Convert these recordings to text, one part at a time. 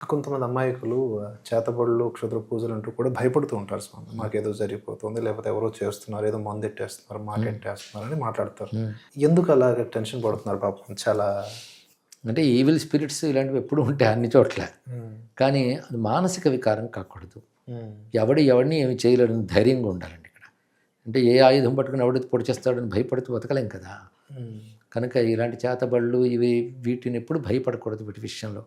కొంతమంది అమాయకులు చేతబడులు క్షుద్ర పూజలు అంటూ కూడా భయపడుతూ ఉంటారు స్వామి. మాకేదో జరిగిపోతుంది లేకపోతే ఎవరో చేస్తున్నారు ఏదో మందు ఎట్టేస్తున్నారు మాకెట్టేస్తున్నారు అని మాట్లాడతారు ఎందుకు అలాగ టెన్షన్ పడుతున్నారు పాపం? చాలా అంటే ఈవిల్ స్పిరిట్స్ ఇలాంటివి ఎప్పుడు ఉంటాయి అన్ని చోట్ల. కానీ అది మానసిక వికారం కాకూడదు. ఎవడు ఎవడిని ఏమి చేయలేడని ధైర్యంగా ఉండాలండి ఇక్కడ. అంటే ఏ ఆయుధం పట్టుకుని ఎవడి పొడి చేస్తాడని భయపడుతూ బతకలేం కదా. కనుక ఇలాంటి చేతబళ్ళు ఇవి వీటిని ఎప్పుడు భయపడకూడదు వీటి విషయంలో.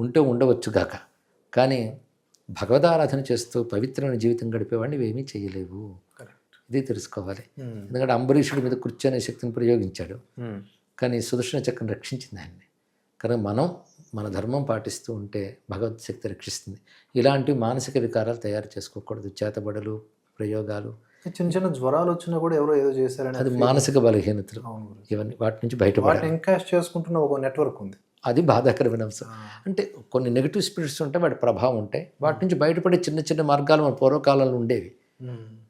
ఉంటే ఉండవచ్చు గాక. కానీ భగవదారాధన చేస్తూ పవిత్రమైన జీవితం గడిపేవాడిని ఇవేమీ చేయలేవు. ఇది తెలుసుకోవాలి. ఎందుకంటే అంబరీషుడి మీద కూర్చొనే శక్తిని ప్రయోగించాడు. కానీ సుదర్శన చక్రం రక్షించింది ఆయన్ని. కనుక మనం మన ధర్మం పాటిస్తూ ఉంటే భగవత్ శక్తి రక్షిస్తుంది. ఇలాంటి మానసిక వికారాలు తయారు చేసుకోకూడదు. చేతబడులు ప్రయోగాలు చిన్న చిన్న జ్వరాలు వచ్చినా కూడా ఎవరో ఏదో చేశారని అది మానసిక బలహీనతలు. ఇవన్నీ వాటి నుంచి బయటపడాలి. వాటిని ఎంకాష్ చేసుకుంటున్న ఒక నెట్వర్క్ ఉంది. అది బాధాకరమైన అంశం. అంటే కొన్ని నెగిటివ్ స్పిరిట్స్ ఉంటాయి వాటి ప్రభావం ఉంటాయి. వాటి నుంచి బయటపడే చిన్న చిన్న మార్గాలు మన పూర్వకాలంలో ఉండేవి.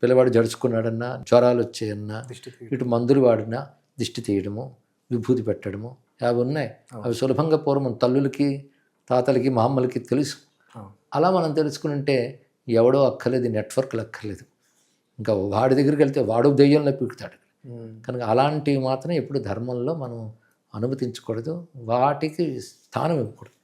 పిల్లవాడు జడుచుకున్నాడన్నా జ్వరాలు వచ్చాయన్నా. ఇటు మందులు వాడినా దిష్టి తీయడము విభూతి పెట్టడము అవి ఉన్నాయి. అవి సులభంగా పూర్వం తల్లులకి తాతలకి మా అమ్మలకి తెలుసు. అలా మనం తెలుసుకుంటే ఎవడో అక్కర్లేదు నెట్వర్క్లు అక్కర్లేదు ఇంకా వాడి దగ్గరికి వెళ్తే వాడు దెయ్యంలో పీకుతాడు. కనుక అలాంటివి మాత్రం ఎప్పుడు ధర్మంలో మనం అనుమతించకూడదు. వాటికి స్థానం ఇవ్వకూడదు.